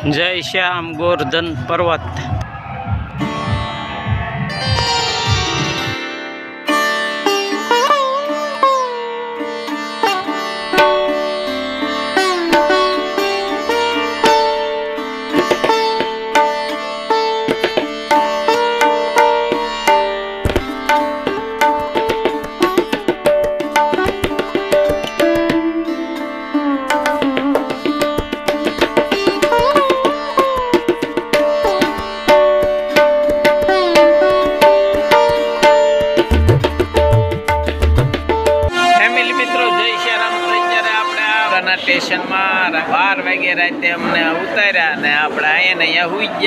જય શ્યામ ગોરધન પર્વત.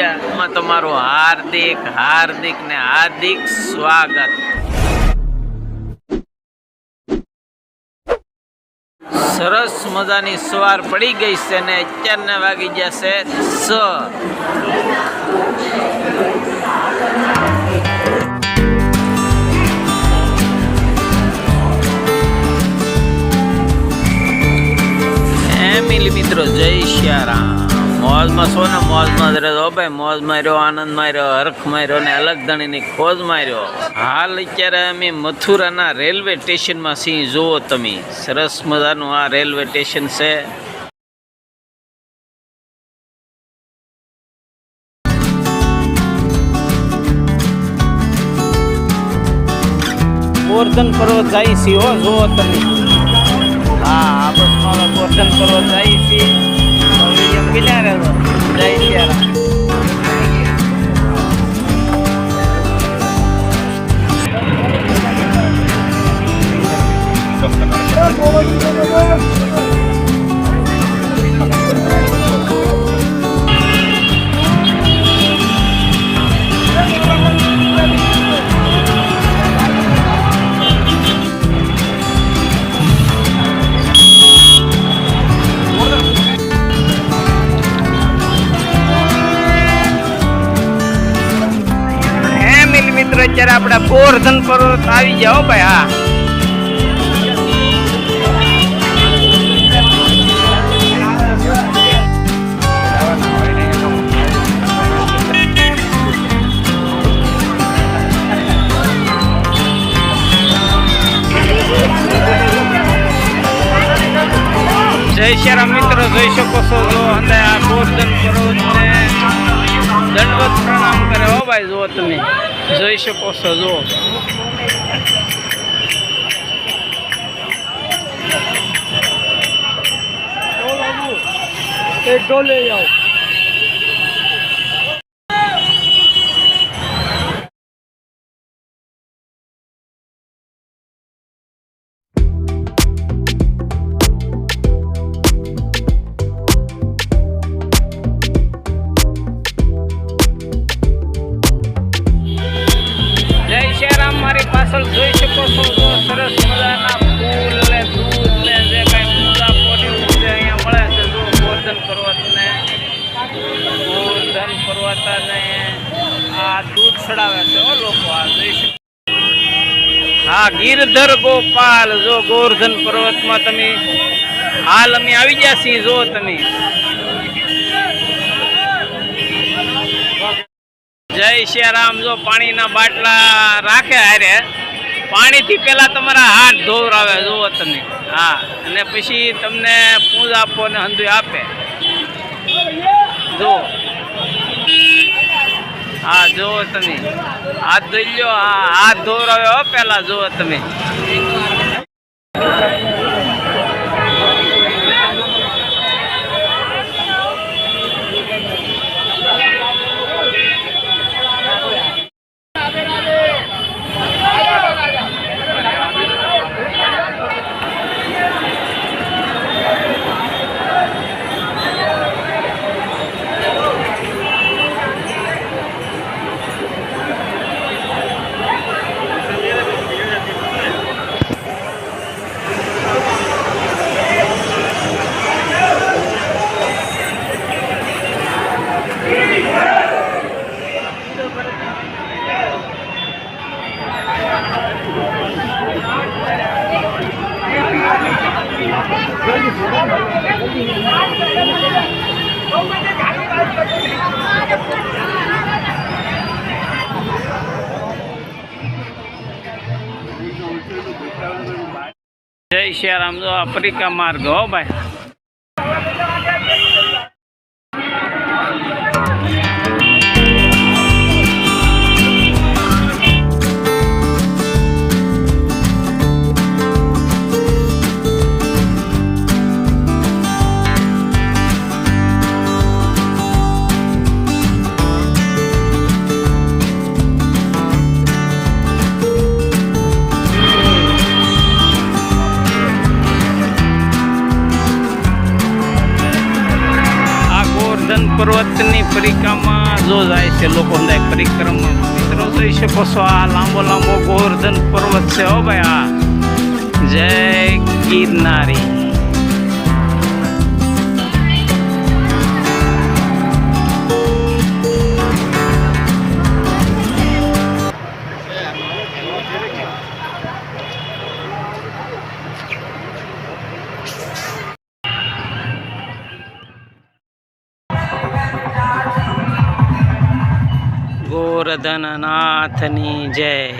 એમાં તમારું હાર્દિક હાર્દિક ને હાર્દિક સ્વાગત. સરસ મજાની સવાર પડી ગઈ છે ને અત્યારના વાગી જશે સ ફેમિલી મિત્રો, જય શ્યારામ. મોજમાં સોને મોજ મોજમાં જ રહેજો ભાઈ. મોજ માર્યો આનંદ માર્યો હરખ માર્યો ને અલગ ધણીની ખોજ માર્યો હાલ અત્યારે અમે મથુરાના રેલવે સ્ટેશનમાં સિંહ જુઓ તમે, સરસ મજાનું આ રેલવે સ્ટેશન છે. ગોર્ધન પર્વત જાય છે હો, જુઓ તમે. હા, આ બસ મારો ગોર્ધન પર્વત જાય છે તો વીડિયો કિલ્યા રહેલો જય સિયારામ ફેમિલી ગોર્ધન પર્વત આવી જાઓ ભાઈ, હા. જય શ્રી મિત્રો, જોઈ શકો છો, જો અને આ ગોર્ધન પર્વતને દંડવત પ્રણામ કરે હો ભાઈ, જુઓ તમે. જોઈ શકો છો જો એક ગિરધર ગોપાલ, જો ગોર્ધન પર્વતમાં તમે હાલ અમે આવી ગયા છીએ, જો તમે. જય શ્રી રામ જો પાણીના બાટલા રાખે હારે, પાણીથી પહેલા તમારા હાથ ધોવરાવે જુઓ તમે. હા, અને પછી તમને પૂજ આપો ને હંધુ આપે. જો. હા જુઓ તમે. હાથ ધોઈ લો હાથ ધોવરાવે હો પહેલા જુઓ તમે. જય શ્રી રામ જો આફ્રિકા માર્ગ હો ભાઈ. પર્વતની પરિક્રમા જો જાય છે લોકો પરિક્રમા મિત્રો જોઈ શકો છો આ લાંબો લાંબો ગોવર્ધન પર્વત છે હો ભાઈ આ. જય ગિરનારી. ગોવર્ધન જય.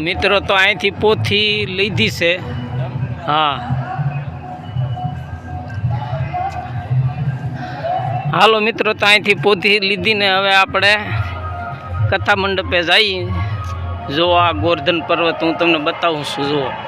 મિત્રો તો અહીંથી પોથી લીધી છે. હા. હાલો મિત્રો તો અહીંથી પોથી લીધીને હવે આપણે કથા મંડપે જઈએ જો આ ગોર્ધન પર્વત હું તમને બતાવું છું, જુઓ.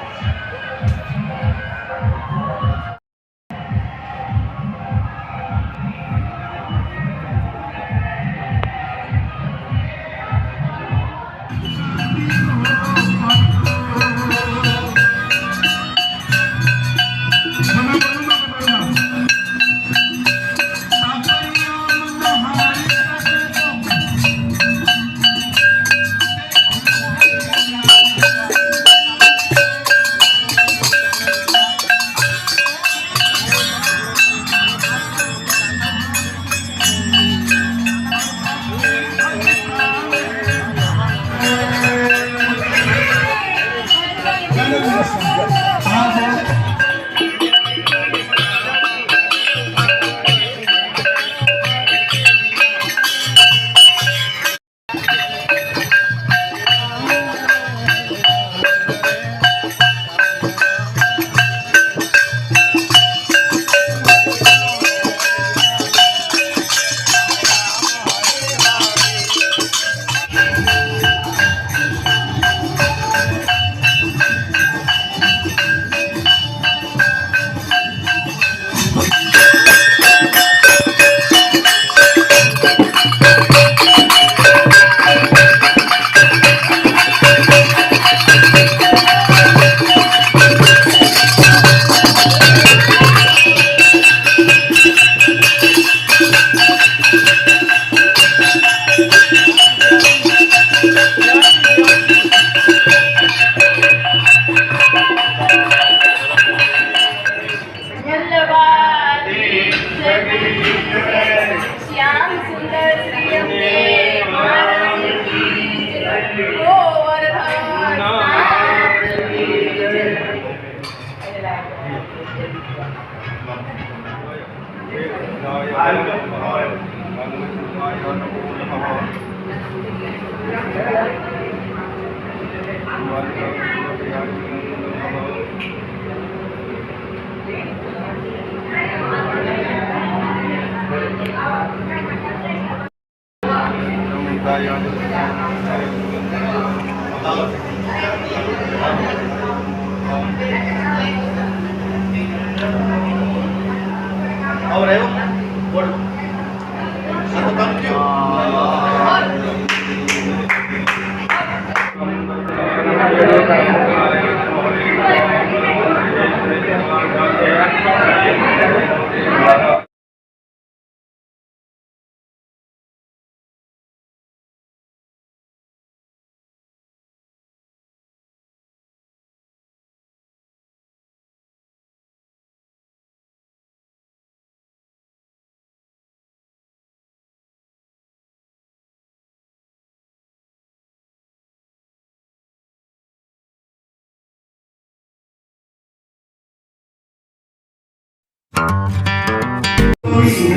গোবিন্দ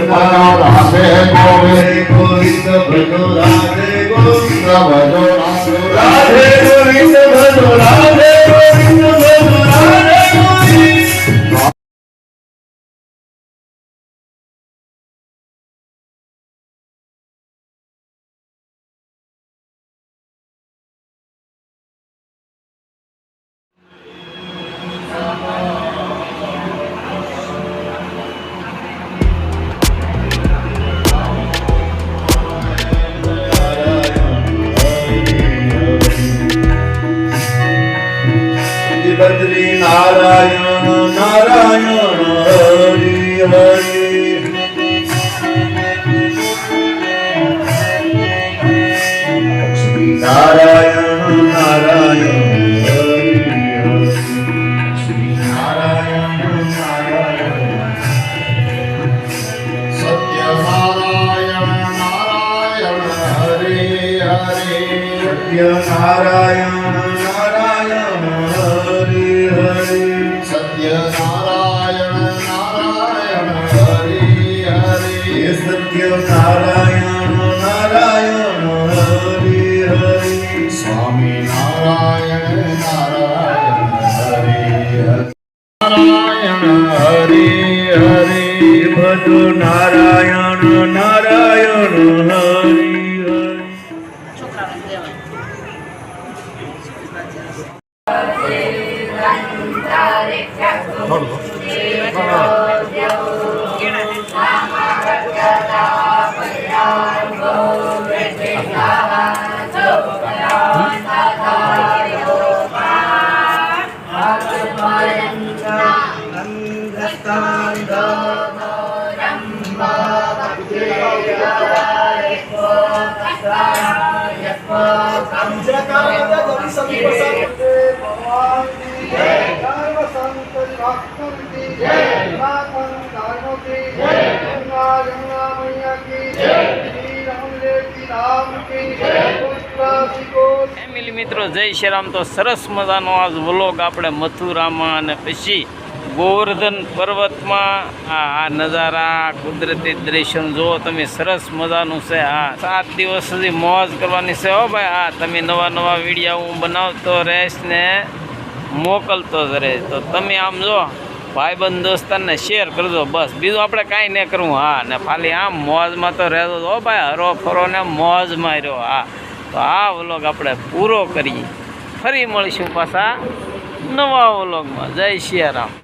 রাধে গোবিন্দ রাধে গোবিন্দ ভজ બદ્રી નારાયણ નારાયણ હરિ હરિ. નારાયણ નારાયણ હરિ હરિ. નારાયણ હરે હરે. ભજો નારાયણ નારાયણ મિત્રો જય શ્રી રામ. તો સરસ મજાનો આજ વ્લોગ આપણે મથુરામાં અને પછી ગોવર્ધન પર્વતમાં આ નજારા, કુદરતી દ્રશ્યો જુઓ તમે, સરસ મજાનું છે. આ સાત દિવસ સુધી મોજ કરવાની છે. હો ભાઈ, આ તમે નવા નવા વિડીયા હું બનાવતો રહીશ ને મોકલતો જ રહીશ. તો તમે આમ જો, ભાઈબંધ દોસ્તારને શેર કરજો, બસ. બીજું આપણે કાંઈ નહીં કરવું. હા, ને ખાલી આમ મોજમાં તો રહેતો હો ભાઈ હરો ફરો ને મોજ માર્યો. હા. તો આ વ્લોગ આપણે પૂરો કરીએ. ફરી મળીશું પાછા નવા વ્લોગમાં. જય સિયારામ